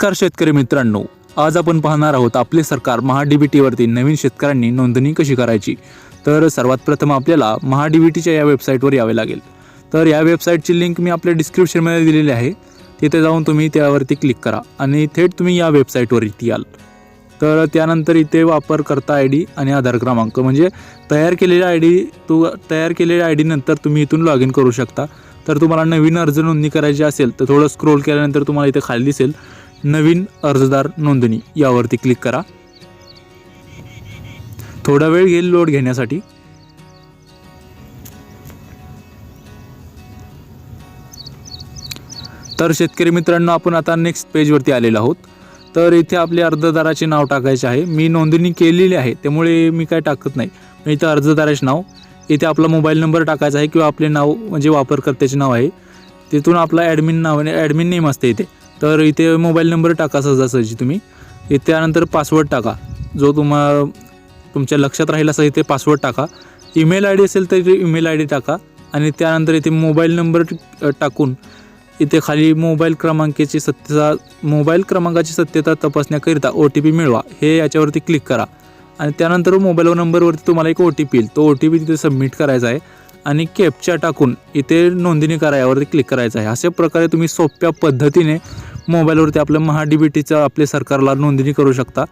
नमस्कार शेतकरी मित्रांनो आज आपण पाहणार आहोत आपले सरकार महाडीबीटीवरती नवीन शेतकऱ्यांनी नोंदणी कशी करायची? तर सर्वात प्रथम आपल्याला महाडीबीटीच्या या वेबसाईटवर यावे लागेल. तर या वेबसाईटची लिंक मी आपल्या डिस्क्रिप्शनमध्ये दिलेली आहे. तिथे जाऊन तुम्ही त्यावरती क्लिक करा आणि थेट तुम्ही या वेबसाईटवर इथे याल. तर त्यानंतर इथे वापरकर्ता आय डी आणि आधार क्रमांक म्हणजे तयार केलेल्या आय डी तू तयार केलेल्या आय डीनंतर तुम्ही इथून लॉग इन करू शकता. तर तुम्हाला नवीन अर्ज नोंदणी करायची असेल तर थोडं स्क्रोल केल्यानंतर तुम्हाला इथे खाली दिसेल. नवीन अर्जदार नोंदणी यावरती क्लिक करा. थोडा वेळ घेईल लोड घेण्यासाठी. तर शेतकरी मित्रांनो आपण आता नेक्स्ट पेजवरती आलेलो आहोत. तर इथे आपले अर्जदाराचे नाव टाकायचे आहे. मी नोंदणी केलेली आहे त्यामुळे मी काय टाकत नाही. मी इथं अर्जदाराचे नाव इथे आपला मोबाईल नंबर टाकायचा आहे किंवा आपले नाव म्हणजे वापरकर्त्याचे नाव आहे. तिथून आपला ॲडमिन नाव ॲडमिन नेम असते इथे. तर इथे मोबाईल नंबर टाका सहजासहजी तुम्ही. इथे त्यानंतर पासवर्ड टाका. जो तुम्हा तुमच्या लक्षात राहील असा इथे पासवर्ड टाका. ईमेल आय डी असेल तर इथे ईमेल आय डी टाका. आणि त्यानंतर इथे मोबाईल नंबर टाकून इथे खाली मोबाईल क्रमांकाची सत्यता मोबाईल क्रमांकाची सत्यता तपासण्याकरिता ओ टी पी मिळवा. हे याच्यावरती क्लिक करा. आणि त्यानंतर मोबाईल नंबरवरती तुम्हाला एक ओ टी पी येईल. तो ओ टी पी तिथे सबमिट करायचा आहे. आणि कॅपच्या टाकून इथे नोंदणी करा यावरती क्लिक करायचं आहे. अशा प्रकारे तुम्ही सोप्या पद्धतीने मोबाईलवरती आपलं महा डी बी टीचं आपल्या सरकारला नोंदणी करू शकता.